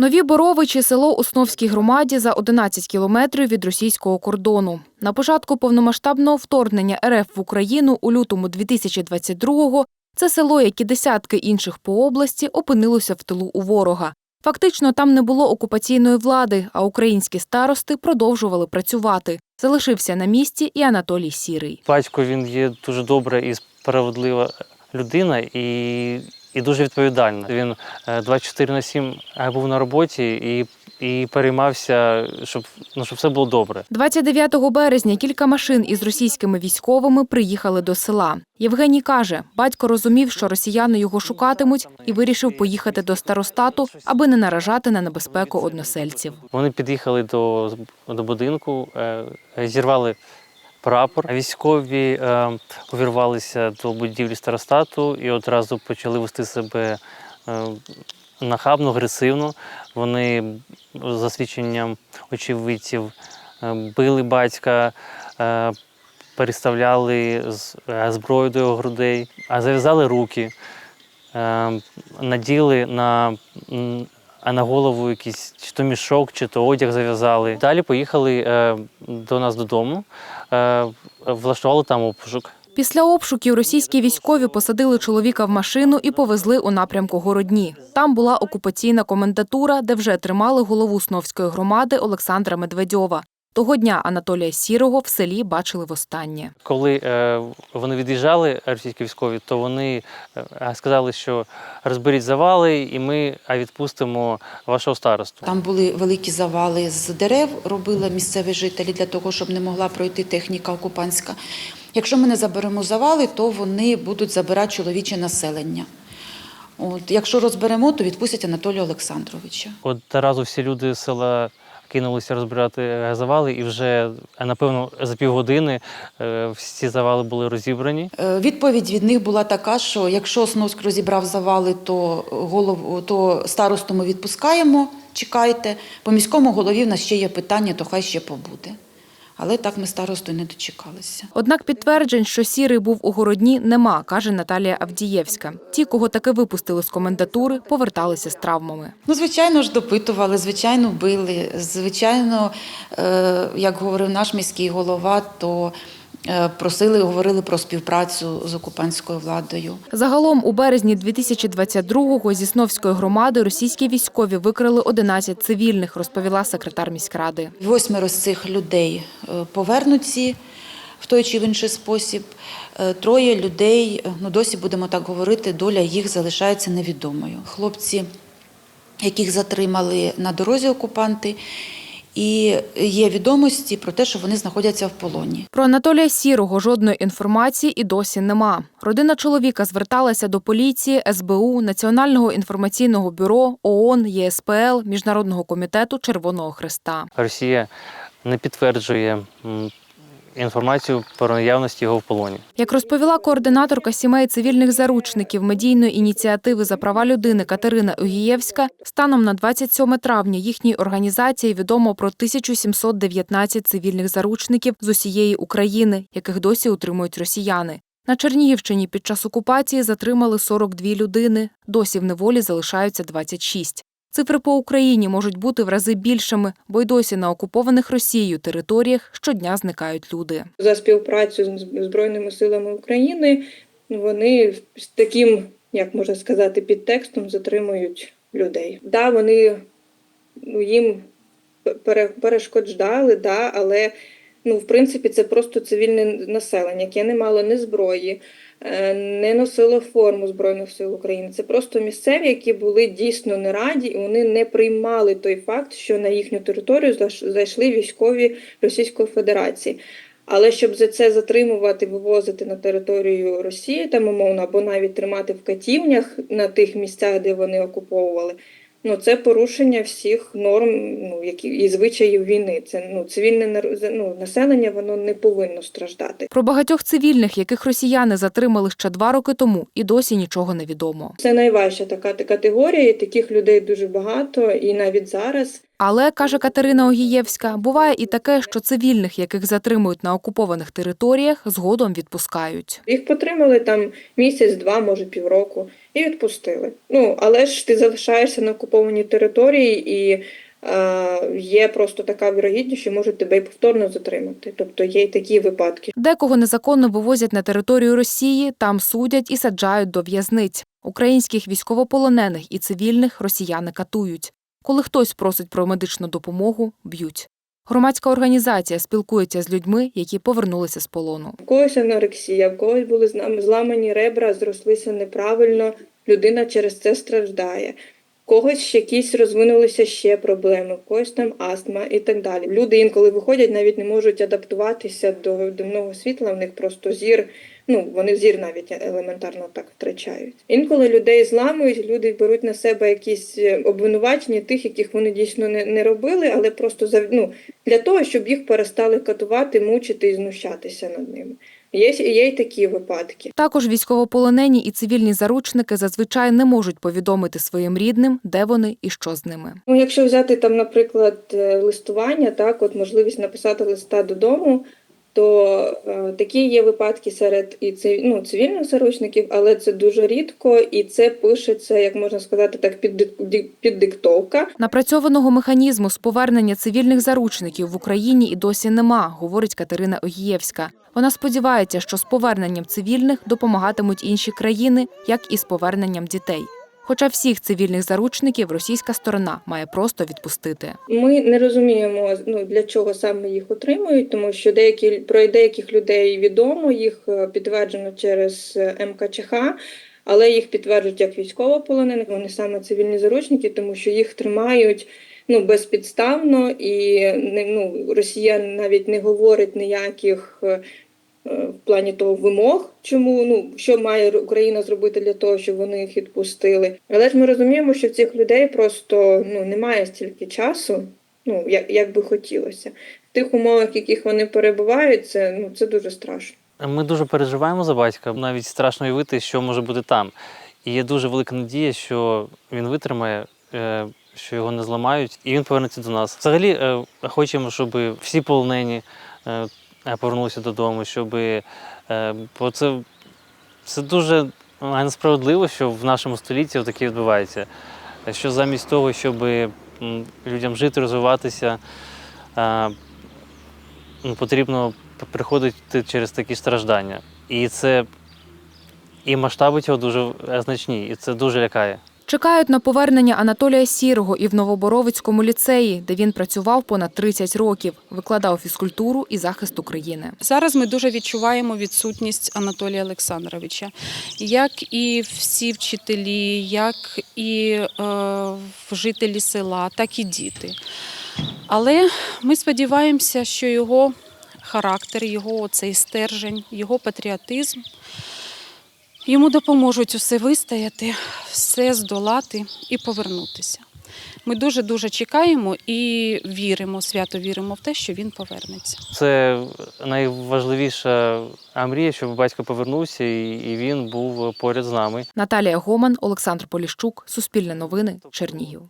Нові Боровичі – село у Сновській громаді за 11 кілометрів від російського кордону. На початку повномасштабного вторгнення РФ в Україну у лютому 2022-го це село, як і десятки інших по області, опинилося в тилу у ворога. Фактично, там не було окупаційної влади, а українські старости продовжували працювати. Залишився на місці і Анатолій Сірий. Батько він є дуже добра і справедлива людина і, і дуже відповідальна. Він е, 24 на 7 був на роботі і, і переймався, щоб, ну, щоб все було добре. 29 березня кілька машин із російськими військовими приїхали до села. Євгеній каже, батько розумів, що росіяни його шукатимуть, і вирішив поїхати до старостату, аби не наражати на небезпеку односельців. Вони під'їхали до, до будинку, е, зірвали прапор. Військові е, увірвалися до будівлі старостату і одразу почали вести себе е, нахабно, агресивно. Вони, за свідченням очевидців, е, били батька, е, переставляли е, зброю до його грудей, а зав'язали руки, е, наділи на, а на голову якийсь чи то мішок, чи то одяг зав'язали. Далі поїхали е, до нас додому, е, влаштували там обшук. Після обшуків російські військові посадили чоловіка в машину і повезли у напрямку Городні. Там була окупаційна комендатура, де вже тримали голову Сновської громади Олександра Медведьова. Того дня Анатолія Сірого в селі бачили востаннє. Коли е, вони від'їжджали, російські військові, то вони е, сказали, що розберіть завали, і ми відпустимо вашого старосту. Там були великі завали з дерев, робили місцеві жителі для того, щоб не могла пройти техніка окупантська. Якщо ми не заберемо завали, то вони будуть забирати чоловіче населення. От, якщо розберемо, то відпустять Анатолія Олександровича. От разу всі люди з села кинулися розбирати е, завали, і вже е, напевно за півгодини е, всі завали були розібрані. Відповідь від них була така, що якщо Сновськ розібрав завали, то голову то старосту ми відпускаємо, чекайте. По міському голові в нас ще є питання, то хай ще побуде. Але так ми старосту не дочекалися. Однак підтверджень, що Сірий був у Городні, нема, каже Наталія Авдієвська. Ті, кого таки випустили з комендатури, поверталися з травмами. Ну, звичайно ж, допитували, звичайно, били. Звичайно, е, як говорив наш міський голова, то просили, говорили про співпрацю з окупантською владою. Загалом у березні 2022-го зі Сновської громади російські військові викрили 11 цивільних, розповіла секретар міськради. Восьмеро з цих людей е, повернуті в той чи в інший спосіб. Е, Троє людей, е, ну досі будемо так говорити, доля їх залишається невідомою. Хлопці, яких затримали на дорозі окупанти, і є відомості про те, що вони знаходяться в полоні. Про Анатолія Сірого жодної інформації і досі нема. Родина чоловіка зверталася до поліції, СБУ, Національного інформаційного бюро, ООН, ЄСПЛ, Міжнародного комітету Червоного Христа. Росія не підтверджує інформацію про наявність його в полоні. Як розповіла координаторка сімей цивільних заручників медійної ініціативи за права людини Катерина Огієвська, станом на 27 травня їхній організації відомо про 1719 цивільних заручників з усієї України, яких досі утримують росіяни. На Чернігівщині під час окупації затримали 42 людини, досі в неволі залишаються 26. Цифри по Україні можуть бути в рази більшими, бо й досі на окупованих Росією територіях щодня зникають люди. за співпрацю з Збройними силами України вони з таким, як можна сказати, підтекстом затримують людей. Да, вони ну, їм пере- перешкоджали, да, але ну, в принципі це просто цивільне населення, яке не мало ні зброї, не носило форму Збройних сил України. Це просто місцеві, які були дійсно не раді, і вони не приймали той факт, що на їхню територію зайшли військові Російської Федерації. Але щоб за це затримувати, вивозити на територію Росії, там умовно, або навіть тримати в катівнях на тих місцях, де вони окуповували, ну це порушення всіх норм, ну які і звичаїв війни. Це ну цивільне ну, населення, воно не повинно страждати. Про багатьох цивільних, яких росіяни затримали ще два роки тому, і досі нічого не відомо. Це найважча така категорія, і таких людей дуже багато, і навіть зараз Але, каже Катерина Огієвська, буває і таке, що цивільних, яких затримують на окупованих територіях, згодом відпускають. Їх потримали там місяць, два, може півроку, і відпустили. Ну але ж ти залишаєшся на окупованій території, і е, є просто така вірогідність, що можуть тебе і повторно затримати. Тобто є й такі випадки. Декого незаконно вивозять на територію Росії, там судять і саджають до в'язниць. Українських військовополонених і цивільних росіяни катують. Коли хтось просить про медичну допомогу, б'ють. Громадська організація спілкується з людьми, які повернулися з полону. В когось анорексія, в когось були зламані ребра, зрослися неправильно, людина через це страждає. Когось якісь розвинулися ще проблеми, в когось там астма і так далі. Люди інколи виходять, навіть не можуть адаптуватися до денного світла, в них просто зір, ну вони зір навіть елементарно так втрачають. Інколи людей зламують, люди беруть на себе якісь е, обвинувачення тих, яких вони дійсно не, не робили, але просто ну, для того, щоб їх перестали катувати, мучити і знущатися над ними. Є, є й такі випадки. Також військовополонені і цивільні заручники зазвичай не можуть повідомити своїм рідним, де вони і що з ними. Ну, якщо взяти там, наприклад, е, листування, так, от можливість написати листа додому, то е, такі є випадки серед і ну, цивільних заручників, але це дуже рідко, і це пишеться, як можна сказати, так під, дик- ді- під диктовка. Напрацьованого механізму з повернення цивільних заручників в Україні і досі нема, говорить Катерина Огієвська. Вона сподівається, що з поверненням цивільних допомагатимуть інші країни, як і з поверненням дітей. Хоча всіх цивільних заручників російська сторона має просто відпустити. Ми не розуміємо, ну, для чого саме їх отримують, тому що деякі про деяких людей відомо, їх е, підтверджено через е, МКЧХ, але їх підтверджують як військовополонених. Вони саме цивільні заручники, тому що їх тримають ну безпідставно, і ну Росія навіть не говорить ніяких. Е, В плані того вимог, чому ну що має Україна зробити для того, щоб вони їх відпустили. Але ж ми розуміємо, що цих людей просто ну немає стільки часу, ну як, як би хотілося. В тих умовах, в яких вони перебувають, це ну це дуже страшно. Ми дуже переживаємо за батька, навіть страшно уявити, що може бути там. І є дуже велика надія, що він витримає, е, що його не зламають, і він повернеться до нас. Взагалі, е, хочемо, щоб всі полонені повернулися додому, щоб е, бо це, це дуже е, несправедливо, що в нашому столітті таке відбувається. Що замість того, щоб людям жити, розвиватися, е, ну, потрібно приходити через такі страждання. І це і масштаби цього дуже е, значні, і це дуже лякає. Чекають на повернення Анатолія Сірого і в Новоборовицькому ліцеї, де він працював понад 30 років, викладав фізкультуру і захист України. Зараз ми дуже відчуваємо відсутність Анатолія Олександровича, як і всі вчителі, як і е, жителі села, так і діти. Але ми сподіваємося, що його характер, його цей стержень, його патріотизм йому допоможуть усе вистояти, все здолати і повернутися. Ми дуже дуже чекаємо і віримо, свято віримо в те, що він повернеться. Це найважливіша мрія, щоб батько повернувся і, і він був поряд з нами. Наталія Гоман, Олександр Поліщук, Суспільне новини, Чернігів.